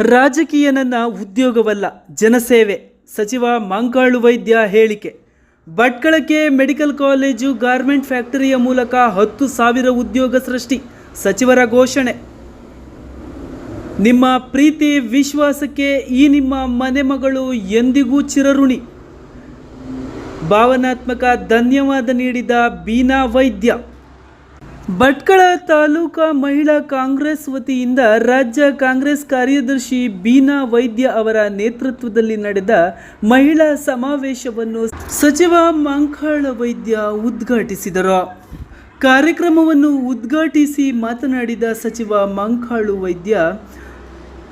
ರಾಜಕೀಯ ನನ್ನ ಉದ್ಯೋಗವಲ್ಲ, ಜನಸೇವೆ. ಸಚಿವ ಮಂಕಾಳು ವೈದ್ಯ ಹೇಳಿಕೆ. ಭಟ್ಕಳಕ್ಕೆ ಮೆಡಿಕಲ್ ಕಾಲೇಜು ಗಾರ್ಮೆಂಟ್ ಫ್ಯಾಕ್ಟರಿಯ ಮೂಲಕ ಹತ್ತು ಸಾವಿರ ಉದ್ಯೋಗ ಸೃಷ್ಟಿ, ಸಚಿವರ ಘೋಷಣೆ. ನಿಮ್ಮ ಪ್ರೀತಿ ವಿಶ್ವಾಸಕ್ಕೆ ಈ ನಿಮ್ಮ ಮನೆ ಮಗಳು ಎಂದಿಗೂ ಚಿರಋಣಿ. ಭಾವನಾತ್ಮಕ ಧನ್ಯವಾದ ನೀಡಿದ ಬೀನಾ ವೈದ್ಯ. ಭಟ್ಕಳ ತಾಲೂಕಾ ಮಹಿಳಾ ಕಾಂಗ್ರೆಸ್ ವತಿಯಿಂದ ರಾಜ್ಯ ಕಾಂಗ್ರೆಸ್ ಕಾರ್ಯದರ್ಶಿ ಬೀನಾ ವೈದ್ಯ ಅವರ ನೇತೃತ್ವದಲ್ಲಿ ನಡೆದ ಮಹಿಳಾ ಸಮಾವೇಶವನ್ನು ಸಚಿವ ಮಂಕಾಳ ವೈದ್ಯ ಉದ್ಘಾಟಿಸಿದರು. ಕಾರ್ಯಕ್ರಮವನ್ನು ಉದ್ಘಾಟಿಸಿ ಮಾತನಾಡಿದ ಸಚಿವ ಮಂಕಾಳು ವೈದ್ಯ,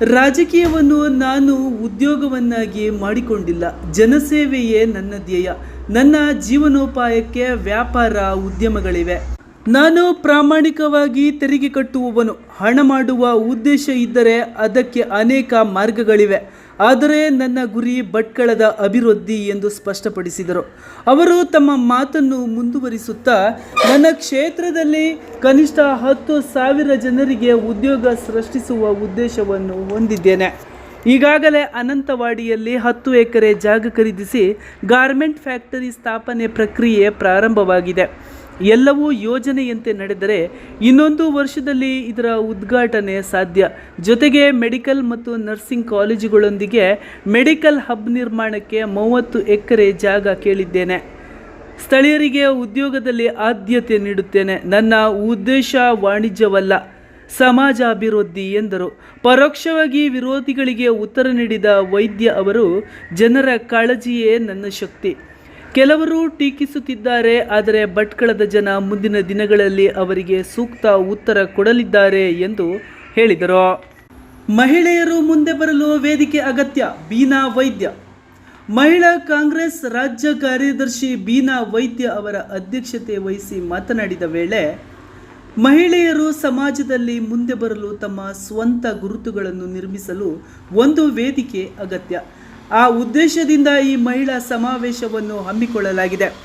ರಾಜಕೀಯವನ್ನು ನಾನು ಉದ್ಯೋಗವನ್ನಾಗಿ ಮಾಡಿಕೊಂಡಿಲ್ಲ. ಜನಸೇವೆಯೇ ನನ್ನ ಧ್ಯೇಯ. ನನ್ನ ಜೀವನೋಪಾಯಕ್ಕೆ ವ್ಯಾಪಾರ ಉದ್ಯಮಗಳಿವೆ. ನಾನು ಪ್ರಾಮಾಣಿಕವಾಗಿ ತೆರಿಗೆ ಕಟ್ಟುವವನು. ಹಣ ಮಾಡುವ ಉದ್ದೇಶ ಇದ್ದರೆ ಅದಕ್ಕೆ ಅನೇಕ ಮಾರ್ಗಗಳಿವೆ. ಆದರೆ ನನ್ನ ಗುರಿ ಭಟ್ಕಳದ ಅಭಿವೃದ್ಧಿ ಎಂದು ಸ್ಪಷ್ಟಪಡಿಸಿದರು. ಅವರು ತಮ್ಮ ಮಾತನ್ನು ಮುಂದುವರಿಸುತ್ತಾ, ನನ್ನ ಕ್ಷೇತ್ರದಲ್ಲಿ ಕನಿಷ್ಠ ಹತ್ತು ಸಾವಿರ ಜನರಿಗೆ ಉದ್ಯೋಗ ಸೃಷ್ಟಿಸುವ ಉದ್ದೇಶವನ್ನು ಹೊಂದಿದ್ದೇನೆ. ಈಗಾಗಲೇ ಅನಂತವಾಡಿಯಲ್ಲಿ ಹತ್ತು ಎಕರೆ ಜಾಗ ಖರೀದಿಸಿ, ಗಾರ್ಮೆಂಟ್ ಫ್ಯಾಕ್ಟರಿ ಸ್ಥಾಪನೆ ಪ್ರಕ್ರಿಯೆ ಪ್ರಾರಂಭವಾಗಿದೆ. ಎಲ್ಲವೂ ಯೋಜನೆಯಂತೆ ನಡೆದರೆ ಇನ್ನೊಂದು ವರ್ಷದಲ್ಲಿ ಇದರ ಉದ್ಘಾಟನೆ ಸಾಧ್ಯ. ಜೊತೆಗೆ ಮೆಡಿಕಲ್ ಮತ್ತು ನರ್ಸಿಂಗ್ ಕಾಲೇಜುಗಳೊಂದಿಗೆ ಮೆಡಿಕಲ್ ಹಬ್ ನಿರ್ಮಾಣಕ್ಕೆ ಮೂವತ್ತು ಎಕರೆ ಜಾಗ ಕೇಳಿದ್ದೇನೆ. ಸ್ಥಳೀಯರಿಗೆ ಉದ್ಯೋಗದಲ್ಲಿ ಆದ್ಯತೆ ನೀಡುತ್ತೇನೆ. ನನ್ನ ಉದ್ದೇಶ ವಾಣಿಜ್ಯವಲ್ಲ ಸಮಾಜ ಅಭಿವೃದ್ಧಿ ಎಂದರು. ಪರೋಕ್ಷವಾಗಿ ವಿರೋಧಿಗಳಿಗೆ ಉತ್ತರ ನೀಡಿದ ವೈದ್ಯ ಅವರು, ಜನರ ಕಾಳಜಿಯೇ ನನ್ನ ಶಕ್ತಿ. ಕೆಲವರು ಟೀಕಿಸುತ್ತಿದ್ದಾರೆ, ಆದರೆ ಭಟ್ಕಳದ ಜನ ಮುಂದಿನ ದಿನಗಳಲ್ಲಿ ಅವರಿಗೆ ಸೂಕ್ತ ಉತ್ತರ ಕೊಡಲಿದ್ದಾರೆ ಎಂದು ಹೇಳಿದರು. ಮಹಿಳೆಯರು ಮುಂದೆ ಬರಲು ವೇದಿಕೆ ಅಗತ್ಯ, ಬೀನಾ ವೈದ್ಯ. ಮಹಿಳಾ ಕಾಂಗ್ರೆಸ್ ರಾಜ್ಯ ಕಾರ್ಯದರ್ಶಿ ಬೀನಾ ವೈದ್ಯ ಅವರ ಅಧ್ಯಕ್ಷತೆ ವಹಿಸಿ ಮಾತನಾಡಿದ ವೇಳೆ, ಮಹಿಳೆಯರು ಸಮಾಜದಲ್ಲಿ ಮುಂದೆ ಬರಲು ತಮ್ಮ ಸ್ವಂತ ಗುರುತುಗಳನ್ನು ನಿರ್ಮಿಸಲು ಒಂದು ವೇದಿಕೆ ಅಗತ್ಯ. ಆ ಉದ್ದೇಶದಿಂದ ಈ ಮಹಿಳಾ ಸಮಾವೇಶವನ್ನು ಹಮ್ಮಿಕೊಳ್ಳಲಾಗಿದೆ.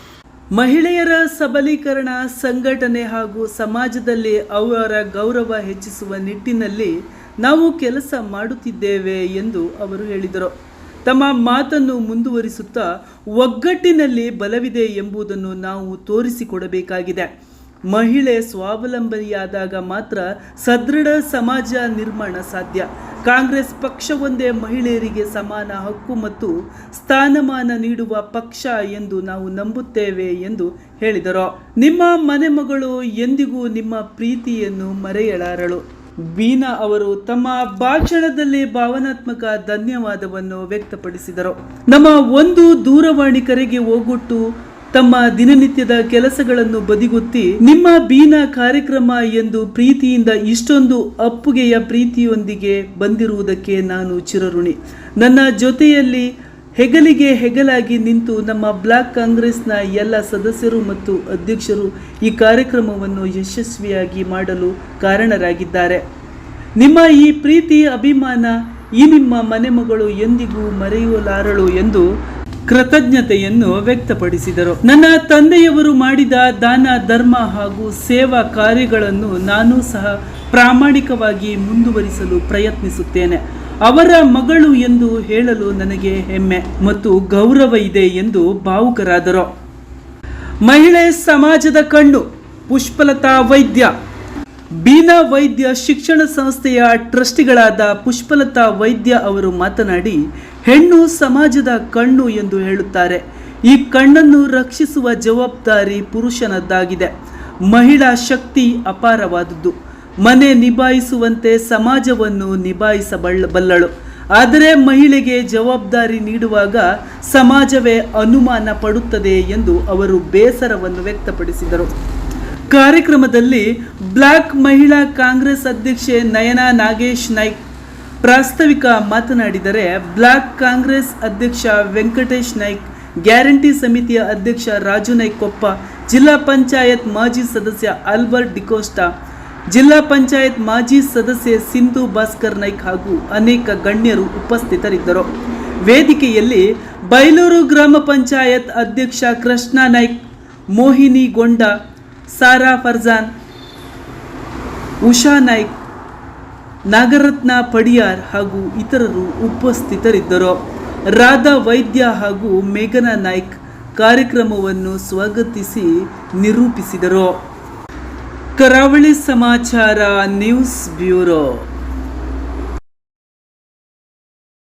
ಮಹಿಳೆಯರ ಸಬಲೀಕರಣ, ಸಂಘಟನೆ ಹಾಗೂ ಸಮಾಜದಲ್ಲಿ ಅವರ ಗೌರವ ಹೆಚ್ಚಿಸುವ ನಿಟ್ಟಿನಲ್ಲಿ ನಾವು ಕೆಲಸ ಮಾಡುತ್ತಿದ್ದೇವೆ ಎಂದು ಅವರು ಹೇಳಿದರು. ತಮ್ಮ ಮಾತನ್ನು ಮುಂದುವರಿಸುತ್ತಾ ಒಗ್ಗಟ್ಟಿನಲ್ಲಿ ಬಲವಿದೆ ಎಂಬುದನ್ನು ನಾವು ತೋರಿಸಿಕೊಡಬೇಕಾಗಿದೆ. ಮಹಿಳೆ ಸ್ವಾವಲಂಬನೆಯಾದಾಗ ಮಾತ್ರ ಸದೃಢ ಸಮಾಜ ನಿರ್ಮಾಣ ಸಾಧ್ಯ. ಕಾಂಗ್ರೆಸ್ ಪಕ್ಷವೊಂದೇ ಮಹಿಳೆಯರಿಗೆ ಸಮಾನ ಹಕ್ಕು ಮತ್ತು ಸ್ಥಾನಮಾನ ನೀಡುವ ಪಕ್ಷ ಎಂದು ನಾವು ನಂಬುತ್ತೇವೆ ಎಂದು ಹೇಳಿದರು. ನಿಮ್ಮ ಮನೆ ಮಗಳು ಎಂದಿಗೂ ನಿಮ್ಮ ಪ್ರೀತಿಯನ್ನು ಮರೆಯಲಾರಳು. ಬೀನಾ ಅವರು ತಮ್ಮ ಭಾಷಣದಲ್ಲಿ ಭಾವನಾತ್ಮಕ ಧನ್ಯವಾದವನ್ನು ವ್ಯಕ್ತಪಡಿಸಿದರು. ನಮ್ಮ ಒಂದು ದೂರವಾಣಿ ಕರೆಗೆ ಹೋಗೊಟ್ಟು ತಮ್ಮ ದಿನನಿತ್ಯದ ಕೆಲಸಗಳನ್ನು ಬದಿಗುತ್ತಿ ನಿಮ್ಮ ಬೀನಾ ಕಾರ್ಯಕ್ರಮ ಎಂದು ಪ್ರೀತಿಯಿಂದ ಇಷ್ಟೊಂದು ಅಪ್ಪುಗೆಯ ಪ್ರೀತಿಯೊಂದಿಗೆ ಬಂದಿರುವುದಕ್ಕೆ ನಾನು ಚಿರಋಣಿ. ನನ್ನ ಜೊತೆಯಲ್ಲಿ ಹೆಗಲಿಗೆ ಹೆಗಲಾಗಿ ನಿಂತು ನಮ್ಮ ಬ್ಲಾಕ್ ಕಾಂಗ್ರೆಸ್ನ ಎಲ್ಲ ಸದಸ್ಯರು ಮತ್ತು ಅಧ್ಯಕ್ಷರು ಈ ಕಾರ್ಯಕ್ರಮವನ್ನು ಯಶಸ್ವಿಯಾಗಿ ಮಾಡಲು ಕಾರಣರಾಗಿದ್ದಾರೆ. ನಿಮ್ಮ ಈ ಪ್ರೀತಿ, ಅಭಿಮಾನ ಈ ನಿಮ್ಮ ಮನೆಮಗಳು ಎಂದಿಗೂ ಮರೆಯಲಾರಳು ಎಂದು ಕೃತಜ್ಞತೆಯನ್ನು ವ್ಯಕ್ತಪಡಿಸಿದರು. ನನ್ನ ತಂದೆಯವರು ಮಾಡಿದ ದಾನ, ಧರ್ಮ ಹಾಗೂ ಸೇವಾ ಕಾರ್ಯಗಳನ್ನು ನಾನು ಸಹ ಪ್ರಾಮಾಣಿಕವಾಗಿ ಮುಂದುವರಿಸಲು ಪ್ರಯತ್ನಿಸುತ್ತೇನೆ. ಅವರ ಮಗಳು ಎಂದು ಹೇಳಲು ನನಗೆ ಹೆಮ್ಮೆ ಮತ್ತು ಗೌರವ ಇದೆ ಎಂದು ಭಾವುಕರಾದರು. ಮಹಿಳೆ ಸಮಾಜದ ಕಣ್ಣು, ಪುಷ್ಪಲತಾ ವೈದ್ಯ ಬೀನಾ ವೈದ್ಯ ಶಿಕ್ಷಣ ಸಂಸ್ಥೆಯ ಟ್ರಸ್ಟಿಗಳಾದ ಪುಷ್ಪಲತಾ ವೈದ್ಯ ಅವರು ಮಾತನಾಡಿ, ಹೆಣ್ಣು ಸಮಾಜದ ಕಣ್ಣು ಎಂದು ಹೇಳುತ್ತಾರೆ. ಈ ಕಣ್ಣನ್ನು ರಕ್ಷಿಸುವ ಜವಾಬ್ದಾರಿ ಪುರುಷನದ್ದಾಗಿದೆ. ಮಹಿಳಾ ಶಕ್ತಿ ಅಪಾರವಾದುದು ಮನೆ ನಿಭಾಯಿಸುವಂತೆ ಸಮಾಜವನ್ನು ನಿಭಾಯಿಸಬಲ್ಲ ಬಲ್ಲಳು ಆದರೆ ಮಹಿಳೆಗೆ ಜವಾಬ್ದಾರಿ ನೀಡುವಾಗ ಸಮಾಜವೇ ಅನುಮಾನ ಪಡುತ್ತದೆ ಎಂದು ಅವರು ಬೇಸರವನ್ನು ವ್ಯಕ್ತಪಡಿಸಿದರು. ಕಾರ್ಯಕ್ರಮದಲ್ಲಿ ಬ್ಲಾಕ್ ಮಹಿಳಾ ಕಾಂಗ್ರೆಸ್ ಅಧ್ಯಕ್ಷೆ ನಯನಾ ನಾಗೇಶ್ ನಾಯ್ಕ್ ಪ್ರಾಸ್ತಾವಿಕ ಮಾತನಾಡಿದರೆ ಬ್ಲಾಕ್ ಕಾಂಗ್ರೆಸ್ ಅಧ್ಯಕ್ಷ ವೆಂಕಟೇಶ್ ನಾಯ್ಕ್, ಗ್ಯಾರಂಟಿ ಸಮಿತಿಯ ಅಧ್ಯಕ್ಷ ರಾಜು ನಾಯ್ಕ್ ಕೊಪ್ಪ ಜಿಲ್ಲಾ ಪಂಚಾಯತ್ ಮಾಜಿ ಸದಸ್ಯ ಆಲ್ಬರ್ಟ್ ಡಿಕೋಸ್ಟಾ, ಜಿಲ್ಲಾ ಪಂಚಾಯತ್ ಮಾಜಿ ಸದಸ್ಯೆ ಸಿಂಧು ಭಾಸ್ಕರ್ ನಾಯ್ಕ್ ಹಾಗೂ ಅನೇಕ ಗಣ್ಯರು ಉಪಸ್ಥಿತರಿದ್ದರು. ವೇದಿಕೆಯಲ್ಲಿ ಬೈಲೂರು ಗ್ರಾಮ ಪಂಚಾಯತ್ ಅಧ್ಯಕ್ಷ ಕೃಷ್ಣ ನಾಯ್ಕ್ ಮೋಹಿನಿ ಗೊಂಡ ಸಾರಾ ಫರ್ಜಾನ್, ಉಷಾ ನಾಯ್ಕ್, ನಾಗರತ್ನ ಪಡಿಯಾರ್ ಹಾಗೂ ಇತರರು ಉಪಸ್ಥಿತರಿದ್ದರು. ರಾಧಾ ವೈದ್ಯ ಹಾಗೂ ಮೇಘನಾ ನಾಯ್ಕ್ ಕಾರ್ಯಕ್ರಮವನ್ನು ಸ್ವಾಗತಿಸಿ ನಿರೂಪಿಸಿದರು. ಕರಾವಳಿ ಸಮಾಚಾರ ನ್ಯೂಸ್ ಬ್ಯೂರೋ.